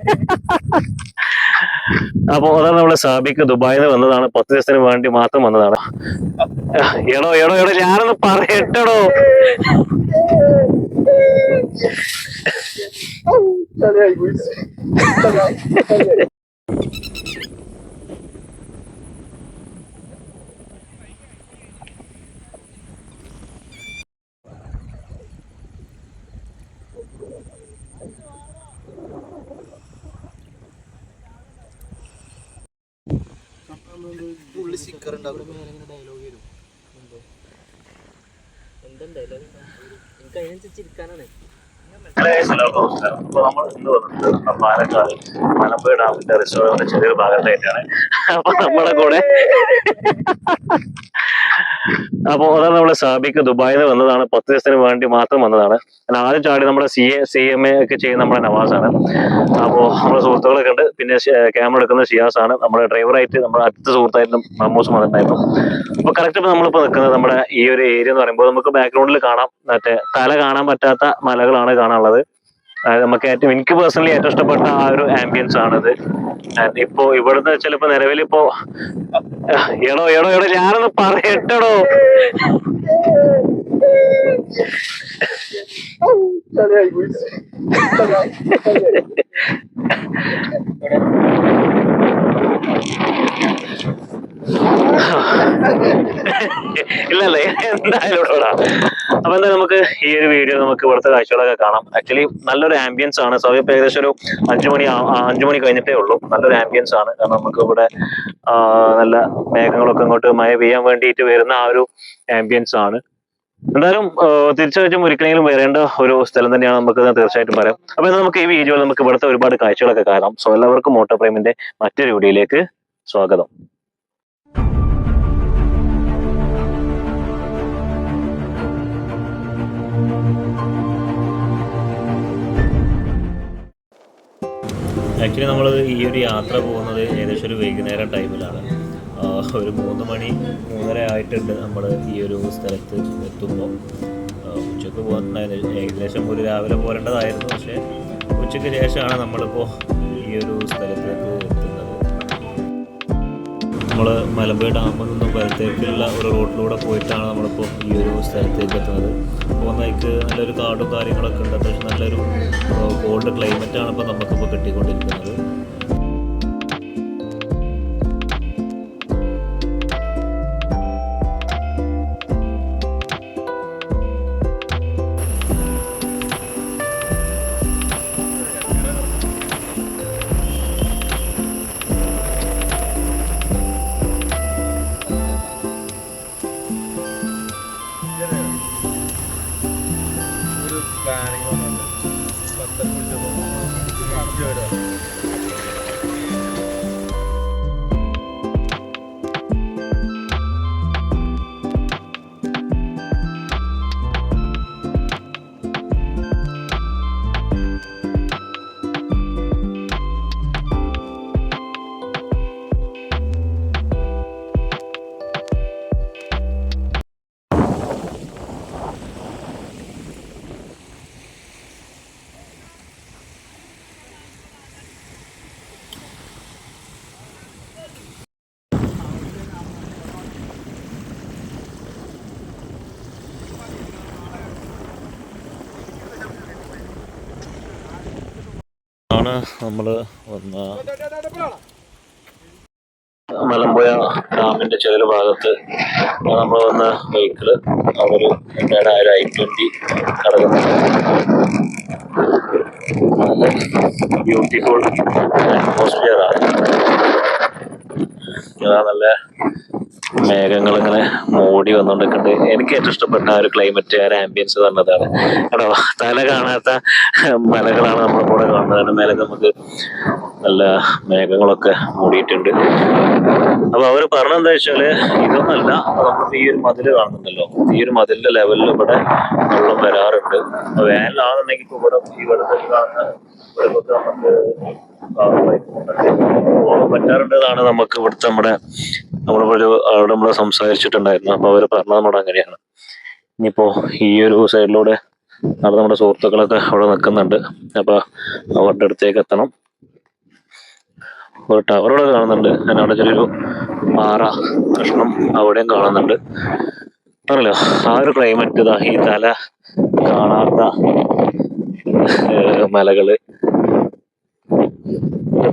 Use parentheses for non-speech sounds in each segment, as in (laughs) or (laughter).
(laughs) അപ്പൊ അതാണ് നമ്മളെ സാബിക്ക് ദുബായിൽ നിന്ന് വന്നതാണ്. പത്ത് ദിവസത്തിന് വേണ്ടി മാത്രം വന്നതാണ്. എടോ എടോ എടോ ഞാനൊന്ന് പറയട്ടടോ. (laughs) (laughs) ഉള്ളി സ്റ്റിക്കർ ഉണ്ടാവും പാലക്കാട് മലമ്പുഴ ഡാമിന്റെ റിസോർട്ടിന്റെ ചെറിയൊരു ഭാഗത്തായിട്ടാണ്. അപ്പൊ നമ്മളെ കൂടെ അപ്പൊ അതാണ് നമ്മളെ സാബിക്ക് ദുബായിൽ നിന്ന് വന്നതാണ്. പത്ത് ദിവസത്തിന് വേണ്ടി മാത്രം വന്നതാണ്. ആദ്യം ചാടി നമ്മുടെ C A C M A ഒക്കെ ചെയ്യുന്ന നമ്മുടെ നവാസാണ്. അപ്പോ നമ്മുടെ സുഹൃത്തുക്കളൊക്കെ ഉണ്ട്. പിന്നെ ക്യാമറ എടുക്കുന്ന ഷിയാസാണ്. നമ്മുടെ ഡ്രൈവറായിട്ട് നമ്മുടെ അടുത്ത സുഹൃത്തായിട്ടും മമ്മൂസ് വന്നിട്ടുണ്ടായിരുന്നു. അപ്പൊ കറക്റ്റ് ഇപ്പൊ നമ്മളിപ്പോ നിൽക്കുന്നത് നമ്മുടെ ഈ ഒരു ഏരിയ എന്ന് പറയുമ്പോൾ നമുക്ക് ബാക്ക്ഗ്രൗണ്ടിൽ കാണാം. മറ്റേ തല കാണാൻ പറ്റാത്ത മലകളാണ് കാണാനുള്ളത്. നമുക്ക് ഏറ്റവും എനിക്ക് പേഴ്സണലി ഏറ്റവും ഇഷ്ടപ്പെട്ട ആ ഒരു ആംബിയൻസ് ആണത്. ഇപ്പോ ഇവിടുന്ന് ചിലപ്പോ നിലവിലിപ്പോ എടോ എടോ എടോ ഞാനൊന്ന് പറയട്ടടോ. (laughs) (laughs) ഇല്ല അല്ലേ എന്തായാലും അപ്പൊ എന്താ നമുക്ക് ഈ ഒരു വീഡിയോ നമുക്ക് ഇവിടുത്തെ കാഴ്ചകളൊക്കെ കാണാം. ആക്ച്വലി നല്ലൊരു ആംബിയൻസ് ആണ്. സോ ഇപ്പൊ ഏകദേശം ഒരു അഞ്ചു മണി അഞ്ചു മണി കഴിഞ്ഞിട്ടേ ഉള്ളൂ. നല്ലൊരു ആംബിയൻസ് ആണ്. കാരണം നമുക്ക് ഇവിടെ നല്ല മേഘങ്ങളൊക്കെ ഇങ്ങോട്ട് മഴ പെയ്യാൻ വേണ്ടിയിട്ട് വരുന്ന ആ ഒരു ആംബിയൻസ് ആണ്. എന്തായാലും തിരിച്ചു ഒരിക്കലെങ്കിലും വരേണ്ട ഒരു സ്ഥലം തന്നെയാണ് നമുക്ക് തീർച്ചയായിട്ടും പറയാം. അപ്പൊ നമുക്ക് ഈ വീഡിയോയിൽ നമുക്ക് ഇവിടുത്തെ ഒരുപാട് കാഴ്ചകളൊക്കെ കാണാം. സോ എല്ലാവർക്കും മോട്ടോ പ്രേമിന്റെ മറ്റൊരു വീഡിയോയിലേക്ക് സ്വാഗതം. ആക്ച്വലി നമ്മൾ ഈ ഒരു യാത്ര പോകുന്നത് ഏകദേശം ഒരു വൈകുന്നേരം ടൈമിലാണ് ഒരു മൂന്ന് മണി മൂന്നര ആയിട്ടുണ്ട് നമ്മൾ ഈ ഒരു സ്ഥലത്ത് എത്തുമ്പോൾ ഉച്ചയ്ക്ക് പോകുന്നുണ്ടായിരുന്നു ഏകദേശം ഒരു രാവിലെ പോരേണ്ടതായിരുന്നു. പക്ഷേ ഉച്ചയ്ക്ക് ശേഷമാണ് നമ്മളിപ്പോൾ ഈ ഒരു സ്ഥലത്ത് നമ്മൾ മലമ്പുഴ ഡാമിൽ നിന്ന് വലത്തേക്കുള്ള ഒരു റോഡിലൂടെ പോയിട്ടാണ് നമ്മളിപ്പോൾ ഈ ഒരു സ്ഥലത്തേക്ക് എത്തുന്നത്. പോകുന്നതിക്ക് നല്ലൊരു കാടും കാര്യങ്ങളൊക്കെ ഉണ്ട്. അത്യാവശ്യം നല്ലൊരു കോൾഡ് ക്ലൈമറ്റാണ് ഇപ്പോൾ നമുക്കിപ്പോൾ കിട്ടിക്കൊണ്ടിരിക്കുന്നത്. Good. ആണ് നമ്മൾ വന്ന മലമ്പുഴ ഡാമിന്റെ ചെറിയ ഭാഗത്ത് നമ്മൾ വന്ന വെഹിക്കിൾ അവർ എന്താണ് ഒരു ഐ ട്വന്റി നല്ല ബ്യൂട്ടിഫുൾ അറ്റ്മോസ്ഫിയർ ആണ്. ഇതാ നല്ല മേഘങ്ങൾ ഇങ്ങനെ മൂടി വന്നുകൊണ്ടിരിക്കുന്നുണ്ട്. എനിക്ക് ഏറ്റവും ഇഷ്ടപ്പെട്ട ഒരു ക്ലൈമറ്റ് ആ ഒരു ആംബിയൻസ് പറഞ്ഞതാണ് കേട്ടോ തല കാണാത്ത മലകളാണ് നമ്മുടെ കൂടെ കാണുന്നത്. മേലെ നമുക്ക് നല്ല മേഘങ്ങളൊക്കെ മൂടിയിട്ടുണ്ട്. അപ്പൊ അവർ പറഞ്ഞെന്താ വെച്ചാൽ ഇതൊന്നല്ല നമ്മൾ ഈ ഒരു മതിൽ കാണുന്നുണ്ടല്ലോ. ഈ ഒരു മതിലിന്റെ ലെവലിൽ ഇവിടെ വെള്ളം വരാറുണ്ട്. വേനലാണെന്നുണ്ടെങ്കിൽ ഇപ്പൊ ഇവിടെ ഈ വെള്ളത്തിൽ കാണുന്ന ഇവിടെയൊക്കെ നമുക്ക് ഇവിടുത്തെ നമ്മുടെ നമ്മളൊരു അവിടെ നമ്മൾ സംസാരിച്ചിട്ടുണ്ടായിരുന്നു. അപ്പൊ അവർ പറഞ്ഞത് നമ്മുടെ അങ്ങനെയാണ്. ഇനിയിപ്പോ ഈ ഒരു സൈഡിലൂടെ അവിടെ നമ്മുടെ സുഹൃത്തുക്കളൊക്കെ അവിടെ നിൽക്കുന്നുണ്ട്. അപ്പൊ അവരുടെ അടുത്തേക്ക് എത്തണം. ഒരു ടവർ ഇവിടെ കാണുന്നുണ്ട്. അതിന് അവിടെ ചെറിയൊരു പാറ കഷ്ണം അവിടെയും കാണുന്നുണ്ട്. ആണല്ലോ ആ ഒരു ക്ലൈമറ്റ് ഇതാ ഈ തല കാണാത്ത മലകൾ.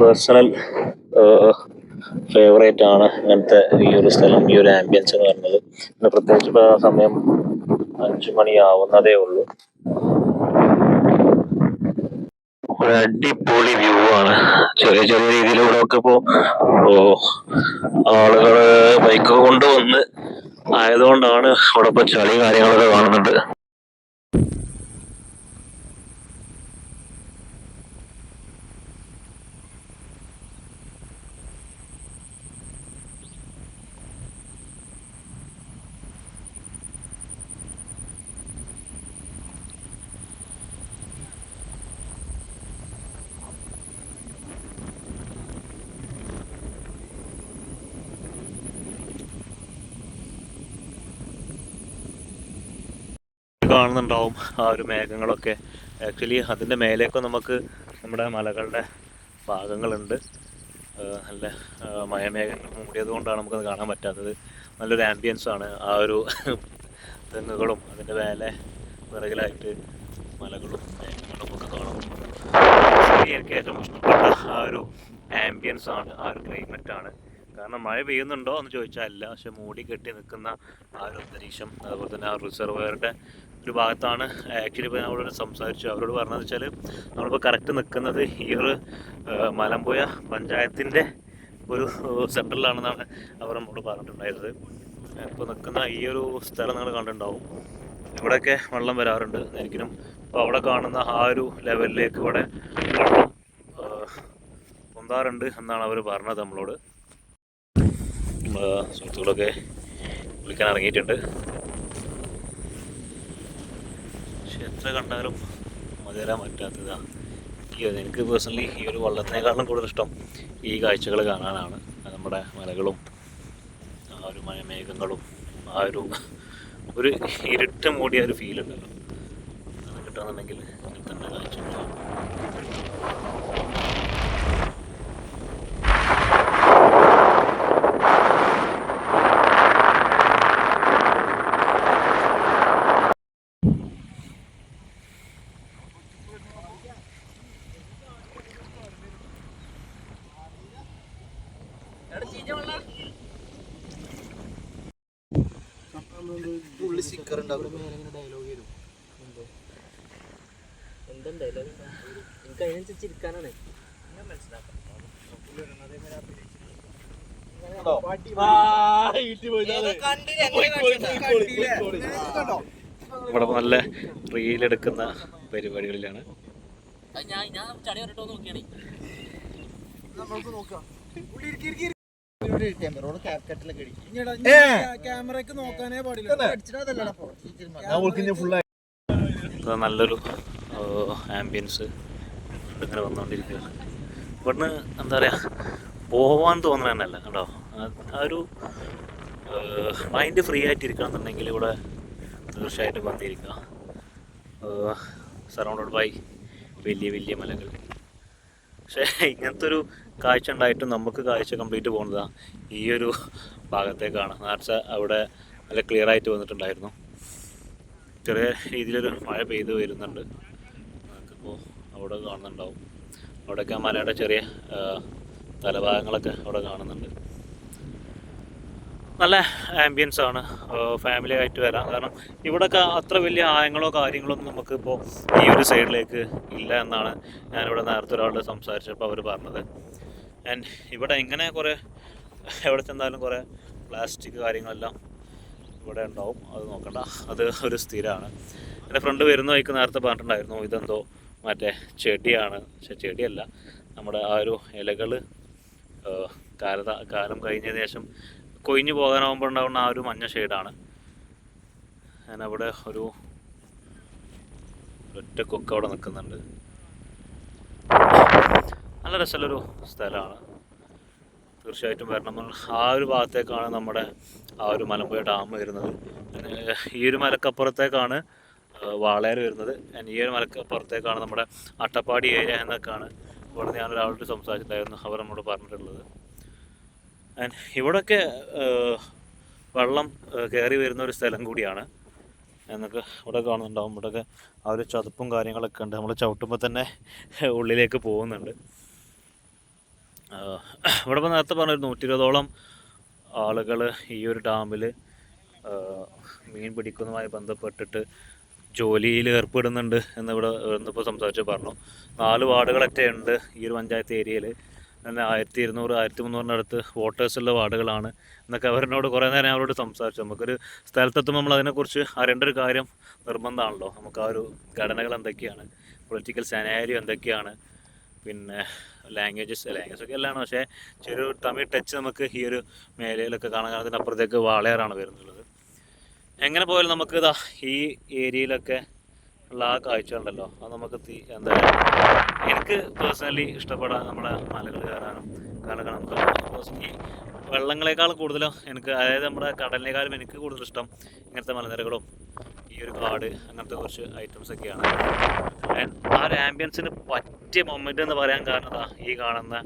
പേഴ്സണൽ ഫേവറേറ്റ് ആണ് ഇങ്ങനത്തെ ഈ ഒരു സ്ഥലം ഈ ഒരു ആംബിയൻസ് എന്ന് പറയുന്നത്. പിന്നെ പ്രത്യേകിച്ച് ഇപ്പൊ സമയം അഞ്ചു മണിയാവുന്നതേ ഉള്ളൂ. ഒരു അടിപൊളി വ്യൂ ആണ്. ചെറിയ ചെറിയ രീതിയിലൂടെ ഒക്കെ ഇപ്പോ ആളുകൾ ബൈക്ക് കൊണ്ടുവന്ന് ആയതുകൊണ്ടാണ് അവിടെ ഇപ്പൊ ചളി കാര്യങ്ങളൊക്കെ കാണുന്നുണ്ട് കാണുന്നുണ്ടാവും ആ ഒരു മേഘങ്ങളൊക്കെ. ആക്ച്വലി അതിന്റെ മേലേക്ക് നമുക്ക് നമ്മുടെ മലകളുടെ ഭാഗങ്ങളുണ്ട്. നല്ല മയമേഘങ്ങൾ മൂടിയത് കൊണ്ടാണ് നമുക്കത് കാണാൻ പറ്റാത്തത്. നല്ലൊരു ആംബിയൻസ് ആണ് ആ ഒരു തെങ്ങുകളും അതിന്റെ മേലെ പിറകിലായിട്ട് മലകളും മേഘങ്ങളും ഒക്കെ കാണുമ്പോൾ. എനിക്ക് ഏറ്റവും ഇഷ്ടപ്പെട്ട ആ ഒരു ആംബിയൻസ് ആണ് ആ ഒരു ക്ലൈമറ്റാണ് കാരണം മഴ പെയ്യുന്നുണ്ടോ എന്ന് ചോദിച്ചാൽ അല്ല പക്ഷെ മൂടി കെട്ടി നിൽക്കുന്ന ആ ഒരു അന്തരീക്ഷം അതുപോലെ തന്നെ ആ റിസർവയറുടെ ഒരു ഭാഗത്താണ് ആക്ച്വലി ഇപ്പോൾ നമ്മളോട് സംസാരിച്ചു അവരോട് പറഞ്ഞതെന്ന് വെച്ചാൽ നമ്മളിപ്പോൾ കറക്റ്റ് നിൽക്കുന്നത് ഈ ഒരു മലമ്പുഴ പഞ്ചായത്തിന്റെ ഒരു സെന്ററിലാണെന്നാണ് അവർ നമ്മളോട് പറഞ്ഞിട്ടുണ്ടായിരുന്നത്. ഇപ്പോൾ നിൽക്കുന്ന ഈ ഒരു സ്ഥലം നിങ്ങൾ കണ്ടിട്ടുണ്ടാവും. ഇവിടെയൊക്കെ വെള്ളം വരാറുണ്ട് എനിക്കിനും അപ്പോൾ അവിടെ കാണുന്ന ആ ഒരു ലെവലിലേക്ക് ഇവിടെ പൊന്താറുണ്ട് എന്നാണ് അവർ പറഞ്ഞത് നമ്മളോട്. സുഹൃത്തുക്കളൊക്കെ വിളിക്കാൻ ഇറങ്ങിയിട്ടുണ്ട്. പക്ഷെ എത്ര കണ്ടാലും മതിവരാൻ പറ്റാത്തതാണ് ഈ എനിക്ക് പേഴ്സണലി ഈ ഒരു വള്ളത്തിനേക്കാളും കൂടുതൽ ഇഷ്ടം ഈ കാഴ്ചകൾ കാണാനാണ്. നമ്മുടെ മലകളും ആ ഒരു മഴമേഘങ്ങളും ആ ഒരു ഒരു ഇരുട്ട് മൂടിയ ഒരു ഫീൽ ഉണ്ടല്ലോ. അത് കിട്ടുകയാണെന്നുണ്ടെങ്കിൽ തന്നെ കാഴ്ച ഉള്ളിൽ സ്റ്റിക്കർ ഉണ്ടാവും എനിക്ക് അതിനനുസരിച്ച് ഇരിക്കാനാണ്. ഇവിടെ ഇപ്പൊ നല്ല റീലെടുക്കുന്ന പരിപാടികളിലാണ്. ഞാൻ ഞാൻ ചടി വരട്ടോ നോക്കിയാണേ. ക്യാമറോട് ക്യാപ്കട്ടിലൊക്കെ ക്യാമറക്ക് നോക്കാനേ പാടില്ല. ഇത് നല്ലൊരു ആംബിയൻസ് ഇങ്ങനെ വന്നുകൊണ്ടിരിക്കുകയാണ് ഇവിടുന്ന് എന്താ പറയുക പോവാൻ തോന്നുന്നത് തന്നെയല്ല കേട്ടോ. ആ- ആ ഒരു മൈൻഡ് ഫ്രീ ആയിട്ട് ഇരിക്കണമെന്നുണ്ടെങ്കിൽ ഇവിടെ തീർച്ചയായിട്ടും വന്നിരിക്കുക. സറൗണ്ടഡ് ബൈ വലിയ വലിയ മലകൾ. പക്ഷേ ഇങ്ങനത്തെ ഒരു കാഴ്ച ഉണ്ടായിട്ട് നമുക്ക് കാഴ്ച കംപ്ലീറ്റ് പോകുന്നതാണ് ഈ ഒരു ഭാഗത്തേക്കാണ്. നേർച്ച അവിടെ നല്ല ക്ലിയർ ആയിട്ട് വന്നിട്ടുണ്ടായിരുന്നു. ചെറിയ രീതിയിലൊരു മഴ പെയ്ത് വരുന്നുണ്ട്. നമുക്കിപ്പോൾ അവിടെ കാണുന്നുണ്ടാവും. അവിടെയൊക്കെ മലയുടെ ചെറിയ തലഭാഗങ്ങളൊക്കെ അവിടെ കാണുന്നുണ്ട്. നല്ല ആംബിയൻസ് ആണ്. ഫാമിലി ആയിട്ട് വരാം. കാരണം ഇവിടെയൊക്കെ അത്ര വലിയ ആയങ്ങളോ കാര്യങ്ങളോ ഒന്നും നമുക്കിപ്പോൾ ഈ ഒരു സൈഡിലേക്ക് ഇല്ല എന്നാണ് ഞാനിവിടെ നേരത്തെ ഒരാളോട് സംസാരിച്ചപ്പോൾ അവർ പറഞ്ഞത്. ആൻഡ് ഇവിടെ ഇങ്ങനെ കുറേ എവിടെ ചെന്നാലും കുറേ പ്ലാസ്റ്റിക് കാര്യങ്ങളെല്ലാം ഇവിടെ ഉണ്ടാവും. അത് നോക്കണ്ട. അത് ഒരു സ്ഥിരമാണ്. എന്റെ ഫ്രണ്ട് വരുന്ന വഴിക്ക് നേരത്തെ പറഞ്ഞിട്ടുണ്ടായിരുന്നു ഇതെന്തോ മറ്റേ ചെടിയാണ്. പക്ഷെ ചെടിയല്ല. നമ്മുടെ ആ ഒരു ഇലകൾ കാലത കാലം കഴിഞ്ഞതിന് ശേഷം കൊഴിഞ്ഞു പോകാനാവുമ്പോൾ ഉണ്ടാവുന്ന ആ ഒരു മഞ്ഞ ഷെയ്ഡാണ് ഞാനവിടെ ഒരു ഒറ്റ കൊക്ക് അവിടെ നിൽക്കുന്നുണ്ട്. നല്ല രസമുള്ളൊരു സ്ഥലമാണ്. തീർച്ചയായിട്ടും വരണം ആ ഒരു ഭാഗത്തേക്കാണ് നമ്മുടെ ആ ഒരു മലമ്പുഴ ഡാം വരുന്നത്. ഈ ഒരു മലക്കപ്പുറത്തേക്കാണ് വാളയർ വരുന്നത്. ഈ ഒരു മലക്കപ്പുറത്തേക്കാണ് നമ്മുടെ അട്ടപ്പാടി ഏരിയ എന്നൊക്കെയാണ് ഇവിടെ ഞാൻ ഒരാളോട് സംസാരിച്ചിട്ടുണ്ടായിരുന്നു. അവർ നമ്മോട് പറഞ്ഞിട്ടുള്ളത്. ആൻഡ് ഇവിടെയൊക്കെ വെള്ളം കയറി വരുന്ന ഒരു സ്ഥലം കൂടിയാണ്. എന്നൊക്കെ ഇവിടെ കാണുന്നുണ്ടാവും. ഇവിടെയൊക്കെ ആ ഒരു ചതുപ്പും കാര്യങ്ങളൊക്കെ ഉണ്ട്. നമ്മൾ ചവിട്ടുമ്പോൾ തന്നെ ഉള്ളിലേക്ക് പോകുന്നുണ്ട്. ഇവിടെ ഇപ്പോൾ നേരത്തെ പറഞ്ഞ ഒരു നൂറ്റി ഇരുപതോളം ആളുകൾ ഈ ഒരു ഡാമിൽ മീൻ പിടിക്കുന്നതുമായി ബന്ധപ്പെട്ടിട്ട് ജോലിയിൽ ഏർപ്പെടുന്നുണ്ട് എന്നിവിടെ ഇന്നിപ്പോൾ സംസാരിച്ച് പറഞ്ഞു. നാല് വാർഡുകളൊക്കെ ഉണ്ട് ഈ ഒരു പഞ്ചായത്ത് ഏരിയയിൽ തന്നെ ആയിരത്തി ഇരുന്നൂറ് ആയിരത്തി മുന്നൂറിന്റെ അടുത്ത് വോട്ടേഴ്സുള്ള വാർഡുകളാണ് എന്നൊക്കെ അവരോട് കുറേ നേരം അവരോട് സംസാരിച്ചു. നമുക്കൊരു സ്ഥലത്തെത്തുമ്പോൾ നമ്മൾ അതിനെക്കുറിച്ച് അറിയേണ്ട ഒരു കാര്യം നിർബന്ധമാണല്ലോ. നമുക്ക് ആ ഒരു ഘടനകൾ എന്തൊക്കെയാണ്? പൊളിറ്റിക്കൽ സെനാരിയോ എന്തൊക്കെയാണ്? പിന്നെ ലാംഗ്വേജസ് ലാംഗ്വേജ് ഒക്കെ എല്ലാം പക്ഷേ ചെറിയ തമിഴ് ടച്ച് നമുക്ക് ഈ ഒരു മേഖലയിലൊക്കെ കാണാൻ കാണുന്നതിന് അപ്പുറത്തേക്ക് വാളയാറാണ് വരുന്നുള്ളത്. എങ്ങനെ പോയാലും നമുക്ക് ഇതാ ഈ ഏരിയയിലൊക്കെ ഉള്ള ആ കാഴ്ച ഉണ്ടല്ലോ. അത് നമുക്ക് തീ എന്താ എനിക്ക് പേഴ്സണലി ഇഷ്ടപ്പെടാൻ നമ്മുടെ മലകൾ കയറാനും നമുക്ക് പേഴ്സണലി വെള്ളങ്ങളെക്കാൾ കൂടുതലും എനിക്ക് അതായത് നമ്മുടെ കടലിനേക്കാളും എനിക്ക് കൂടുതൽ ഇഷ്ടം ഇങ്ങനത്തെ മലനിരകളും ഈ ഒരു കാട് അങ്ങനത്തെ കുറച്ച് ഐറ്റംസ് ഒക്കെയാണ്. ആൻഡ് ആ ഒരു ആംബിയൻസിന് പറ്റിയ മൊമെന്റ് എന്ന് പറയാൻ കാരണം ഈ കാണുന്ന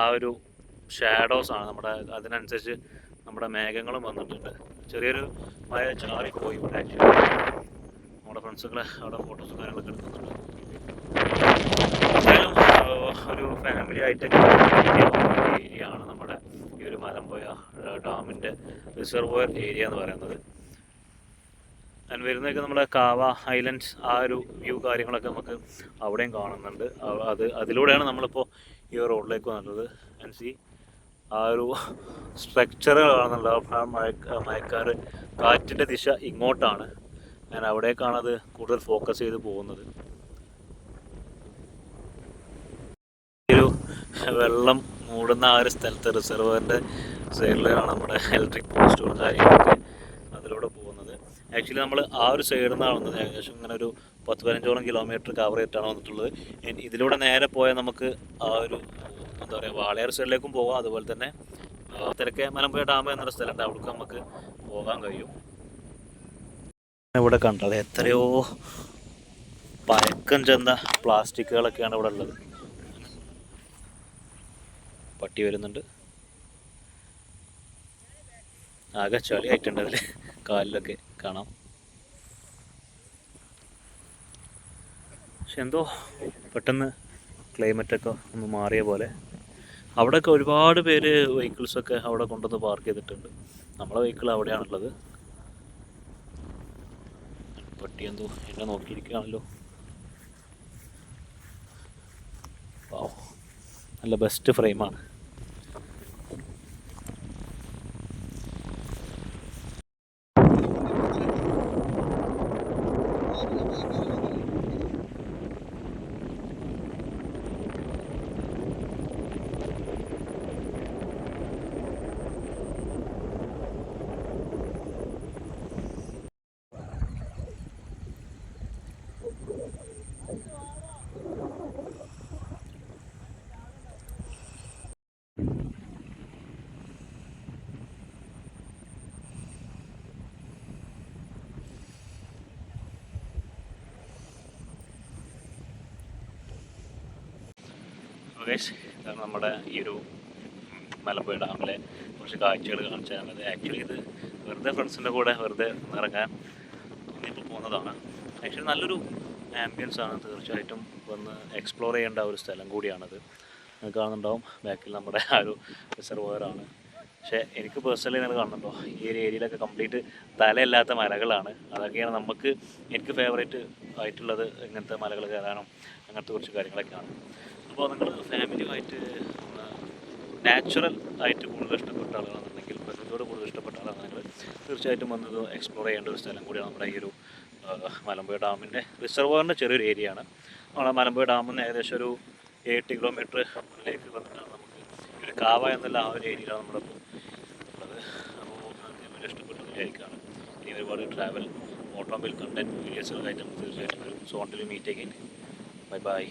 ആ ഒരു ഷാഡോസ് ആണ്. നമ്മുടെ അതിനനുസരിച്ച് നമ്മുടെ മേഘങ്ങളും വന്നിട്ടുണ്ട്. ചെറിയൊരു മഴ ചാറി പോയി ഇവിടെ. നമ്മുടെ ഫ്രണ്ട്സുകളെ അവിടെ ഫോട്ടോസും കാര്യങ്ങളൊക്കെ എടുക്കുന്നുണ്ട് ഒരു ഫാമിലി ആയിട്ടൊക്കെ ഏരിയ ആണ് നമ്മുടെ ഈ ഒരു മലമ്പുഴ ഡാമിന്റെ റിസർവോയർ ഏരിയ എന്ന് പറയുന്നത്. ഞാൻ വരുന്നതൊക്കെ നമ്മുടെ കാവ ഐലൻഡ്സ് ആ ഒരു വ്യൂ കാര്യങ്ങളൊക്കെ നമുക്ക് അവിടെയും കാണുന്നുണ്ട്. അത് അതിലൂടെയാണ് നമ്മളിപ്പോൾ ഈ റോഡിലേക്ക് വന്നത്. ആൻഡ് സി ആ ഒരു സ്ട്രക്ചർ കാണുന്നുണ്ട്. ആ മഴ മഴക്കാർ കാറ്റിന്റെ ദിശ ഇങ്ങോട്ടാണ്. ഞാൻ അവിടേക്കാണ് അത് കൂടുതൽ ഫോക്കസ് ചെയ്ത് പോകുന്നത്. ഒരു വെള്ളം മൂടുന്ന ആ ഒരു സ്ഥലത്ത് റിസർവറിന്റെ സൈഡിലാണ് നമ്മുടെ ഇലക്ട്രിക് പോസ്റ്റുകളും കാര്യങ്ങളൊക്കെ ആക്ച്വലി നമ്മൾ ആ ഒരു സൈഡിൽ നിന്നാണ് വന്നത്. ഏകദേശം ഇങ്ങനെ ഒരു പത്ത് പതിനഞ്ചോളം കിലോമീറ്റർ കവർ ചെയ്തിട്ടാണ് വന്നിട്ടുള്ളത്. ഇതിലൂടെ നേരെ പോയാൽ നമുക്ക് ആ ഒരു എന്താ പറയുക വാളയാർ സൈഡിലേക്കും പോകാം അതുപോലെ തന്നെ തിരക്കേ മലമ്പുഴ ഡാം എന്നൊരു സ്ഥലമുണ്ട്. അവിടേക്ക് നമുക്ക് പോകാൻ കഴിയും. ഇവിടെ കണ്ടത് എത്രയോ പഴക്കം ചെന്ന പ്ലാസ്റ്റിക്കുകളൊക്കെയാണ് ഇവിടെ ഉള്ളത്. പട്ടി വരുന്നുണ്ട്. ആകെ ചളി അതിൽ കാലിലൊക്കെ. കാണാം. പക്ഷെ എന്തോ പെട്ടെന്ന് ക്ലൈമറ്റൊക്കെ ഒന്ന് മാറിയ പോലെ. അവിടെയൊക്കെ ഒരുപാട് പേര് വെഹിക്കിൾസൊക്കെ അവിടെ കൊണ്ടുവന്ന് പാർക്ക് ചെയ്തിട്ടുണ്ട്. നമ്മളെ വെഹിക്കിൾ അവിടെയാണുള്ളത്. പട്ടി എന്തോ എന്നെ നോക്കിയിരിക്കുകയാണല്ലോ. നല്ല ബെസ്റ്റ് ഫ്രെയിമാണ് മുകേഷ് ഇതാണ് നമ്മുടെ ഈ ഒരു മലമ്പുഴ ഡാമിലെ കുറച്ച് കാഴ്ചകൾ കാണിച്ചു തരുന്നത് ആക്ച്വലി ഇത് വെറുതെ ഫ്രണ്ട്സിന്റെ കൂടെ വെറുതെ ഇറങ്ങാൻ ഇപ്പോൾ പോകുന്നതാണ്. ആക്ച്വലി നല്ലൊരു ആംബിയൻസ് ആണ്. തീർച്ചയായിട്ടും വന്ന് എക്സ്പ്ലോർ ചെയ്യേണ്ട ഒരു സ്ഥലം കൂടിയാണത്. കാണുന്നുണ്ടാവും. ബാക്കിൽ നമ്മുടെ ആ ഒരു റിസർവോയറാണ് പക്ഷേ എനിക്ക് പേഴ്സണലി നിങ്ങൾ കാണുന്നുണ്ടോ? ഈ ഒരു ഏരിയയിലൊക്കെ കംപ്ലീറ്റ് തലയില്ലാത്ത മലകളാണ്. അതൊക്കെയാണ് നമുക്ക് എനിക്ക് ഫേവറേറ്റ് ആയിട്ടുള്ളത് ഇങ്ങനത്തെ മലകൾ കയറാനും അങ്ങനത്തെ കുറച്ച് കാര്യങ്ങളൊക്കെയാണ്. അപ്പോൾ നിങ്ങൾ ഫാമിലിയുമായിട്ട് നാച്ചുറൽ ആയിട്ട് കൂടുതൽ ഇഷ്ടപ്പെട്ട ആളുകളാണെന്നുണ്ടെങ്കിൽ പ്രകൃതിയോട് കൂടുതൽ ഇഷ്ടപ്പെട്ട ആളാണെന്നുണ്ടെങ്കിൽ തീർച്ചയായിട്ടും വന്നത് എക്സ്പ്ലോർ ചെയ്യേണ്ട ഒരു സ്ഥലം കൂടിയാണ് നമ്മുടെ ഈ ഒരു മലമ്പുഴ ഡാമിന്റെ റിസർവറിന്റെ ചെറിയൊരു ഏരിയ ആണ്. നമ്മുടെ മലമ്പുഴ ഡാമിൽ നിന്ന് ഏകദേശം ഒരു എട്ട് കിലോമീറ്റർ മുന്നിലേക്ക് വന്നിട്ടാണ് നമുക്ക് ഒരു കാവ എന്നുള്ള ആ ഒരു ഏരിയയിലാണ് നമ്മുടെ ഉള്ളത്. അപ്പോൾ ഇഷ്ടപ്പെട്ട വിചാരിക്കുകയാണ് ഇനി ഒരുപാട് ട്രാവൽ ഓട്ടോമൊബൈൽ കണ്ടന്റ് വീഡിയോസുകളായിട്ട് നമുക്ക് തീർച്ചയായിട്ടും സോണ്ടിൽ മീറ്റ് ചെയ്യുന്നത് ബൈ ബൈ